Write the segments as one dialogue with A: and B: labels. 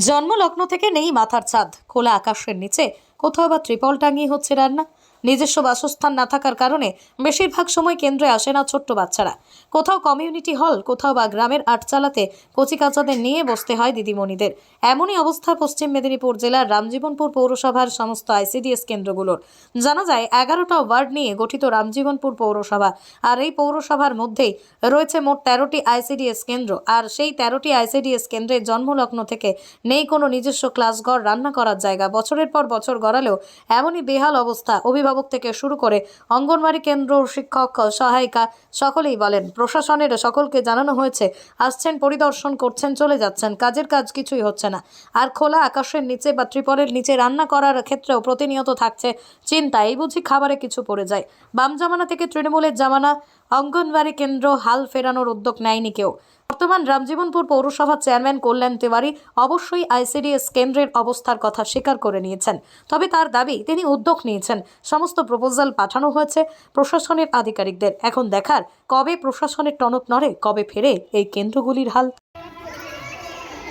A: জন্মলগ্ন থেকে নেই মাথার ছাদ। খোলা আকাশের নিচে কোথাও বা ত্রিপল টাঙিয়ে হচ্ছে রান্না। নিজস্ব বাসস্থান না থাকার কারণে বেশিরভাগ সময় কেন্দ্রে আসে না ছোট্ট বাচ্চারা। কোথাও কমিউনিটি হল, কোথাও বা গ্রামের আটচালাতে কচিকাচাদের নিয়ে বসতে হয় দিদিমণিদের। এমনই অবস্থা পশ্চিম মেদিনীপুর জেলার রামজীবনপুর পৌরসভার সমস্ত আইসিডিএস কেন্দ্রগুলোর। জানা যায়, এগারোটা ওয়ার্ড নিয়ে গঠিত রামজীবনপুর পৌরসভা, আর এই পৌরসভার মধ্যেই রয়েছে মোট তেরোটি আইসিডিএস কেন্দ্র, আর সেই তেরোটি আইসিডিএস কেন্দ্রের জন্মলগ্ন থেকে নেই কোনো নিজস্ব ক্লাসঘর রান্না করার জায়গা। বছরের পর বছর গড়ালেও এমনই বেহাল অবস্থা অভিভাবক থেকে শুরু করে অঙ্গনওয়াড়ি কেন্দ্র শিক্ষক, সহায়িকা সকলেই বলেন, প্রশাসনের সকলকে জানানো হয়েছে, আসছেন, পরিদর্শন করছেন, চলে যাচ্ছেন, কাজের কাজ কিছুই হচ্ছে না। আর খোলা আকাশের নিচে বা ত্রিপলের নিচে রান্না করার ক্ষেত্রেও প্রতিনিয়ত থাকছে চিন্তা, এই বুঝি খাবারে কিছু পড়ে যায়। বাম জামানা থেকে তৃণমূলের জামানা, অঙ্গনওয়াড়ি কেন্দ্র হাল ফেরানোর উদ্যোগ নেয়নি কেউ। বর্তমান রামজীবনপুর পৌরসভার চেয়ারম্যান কল্যাণ তিওয়ারি অবশ্যই আইসিডিএস কেন্দ্রের অবস্থার কথা স্বীকার করে নিয়েছেন। তবে তার দাবি, তিনি উদ্যোগ নিয়েছেন। সমস্ত প্রপোজাল পাঠানো হয়েছে প্রশাসনের আধিকারিকদের। এখন দেখার কবে প্রশাসনের টনক নড়ে, কবে ফেরে এই কেন্দ্রগুলির হাল।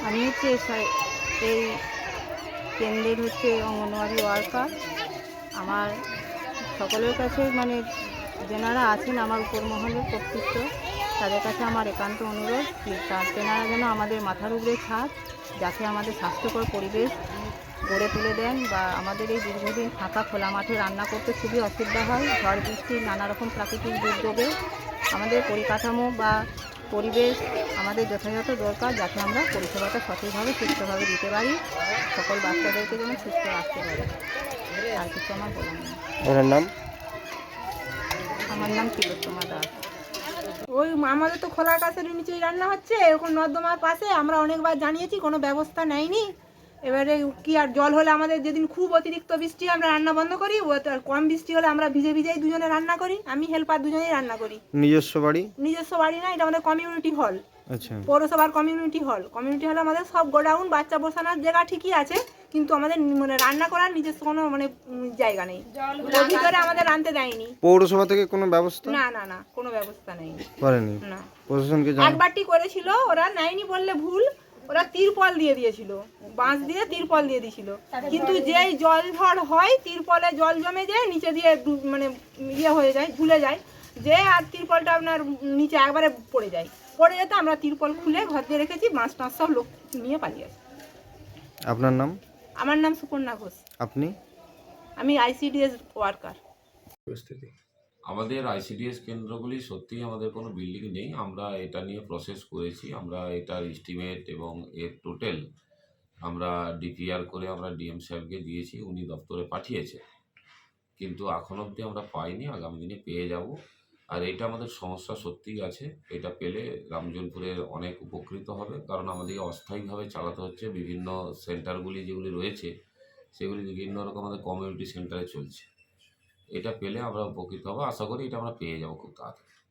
B: আমি হচ্ছে এই কেন্দ্রের হচ্ছে অঙ্গনওয়াড়ি ওয়ার্কার। আমার সকলের কাছে মানে যেনারা আছেন আমার উপর মহলের কর্তৃত্ব তাদের কাছে আমার একান্ত অনুরোধ তেনারা যেন আমাদের মাথার উপরে ছাদ যাতে আমাদের স্বাস্থ্যকর পরিবেশ গড়ে তুলে দেন বা আমাদের এই দীর্ঘদিন ফাঁকা খোলা মাঠে রান্না করতে খুবই অসুবিধা হয়। ঝড় বৃষ্টি নানা রকম প্রাকৃতিক দুর্যোগে আমাদের পরিকাঠামো বা পরিবেশ আমাদের যথাযথ দরকার যাতে আমরা পরিষেবাটা সঠিকভাবে সুস্থভাবে দিতে পারি। সকল বাচ্চাদেরকে যেন সুস্থ রাখতে পারি। আর কিছু আমার বলার
C: নাম?
B: আমার নাম তিলোত্তমা দাস।
D: ওই আমাদের তো খোলা আকাশের নিচেই রান্না হচ্ছে এরকম নর্দমার পাশে আমরা অনেকবার জানিয়েছি কোনো ব্যবস্থা নেয়নি। এবারে কি আর জল হলে আমাদের যেদিন খুব অতিরিক্ত বৃষ্টি আমরা রান্না বন্ধ করি ও তো আর কম বৃষ্টি হলে আমরা ভিজে ভিজেই দুজনে রান্না করি আমি হেল্পার দুজনেই রান্না করি।
C: নিজস্ব বাড়ি?
D: নিজস্ব বাড়ি না এটা আমাদের কমিউনিটি হল
C: আচ্ছা।
D: পৌরসভার কমিউনিটি হল কমিউনিটি হল আমাদের সব গোডাউন বাচ্চা বসানোর জায়গা ঠিকই আছে কিন্তু আমাদের মানে রান্না করার নিজস্ব কোনো মানে জায়গা নেই। ওর ভিতরে আমাদের রানতে দেয়নি।
C: পৌরসভা থেকে কোনো ব্যবস্থা?
D: না না না কোনো ব্যবস্থা নেই।
C: করেনি?
D: না।
C: প্রশাসনকে
D: একবারটি করেছিল ওরা নেয়নি বললে ভুল। ওরা তিরপল দিয়ে দিয়েছিল। বাঁশ দিয়ে তিরপল দিয়ে দিয়েছিল। কিন্তু যেই জল ঝড় হয় তিরপলে জল জমে যায় নিচে দিয়ে মানে ইয়ে হয়ে যায় ঝুলে যায়। যে আর তিরপলটা আপনার নিচে একবারে পড়ে যায়। পড়ে যেতে আমরা তিরপল খুলে ঘর দিয়ে রেখেছি মাছ টাছ সব লোক নিয়ে পালিয়ে আসি।
C: আপনার নাম?
D: আমার নাম সুকন্যা ঘোষ।
C: আপনি?
D: আমি আইসিডিএস ওয়ার্কার
E: আমাদের আইসিডিএস কেন্দ্রগুলি সত্যিই আমাদের কোনো বিল্ডিং নেই। আমরা এটা নিয়ে প্রসেস করেছি। আমরা এটার এস্টিমেট এবং এর টোটাল আমরা ডিপিআর করে আমরা ডিএম সাহেবকে দিয়েছি। উনি দপ্তরে পাঠিয়েছে। কিন্তু এখন অবধি আমরা পাইনি। আগামী দিনে পেয়ে যাব। আর এটা আমাদের সমস্যা সত্যিই আছে। এটা পেলে রামজনপুরের অনেক উপকৃত হবে। কারণ আমাদেরকে অস্থায়ীভাবে চালাতে হচ্ছে। বিভিন্ন সেন্টারগুলি যেগুলি রয়েছে, সেগুলি বিভিন্ন রকম আমাদের কমিউনিটি সেন্টারে চলছে। এটা পেলে আমরা উপকৃত হব। আশা করি এটা আমরা পেয়ে যাব খুব তাড়াতাড়ি।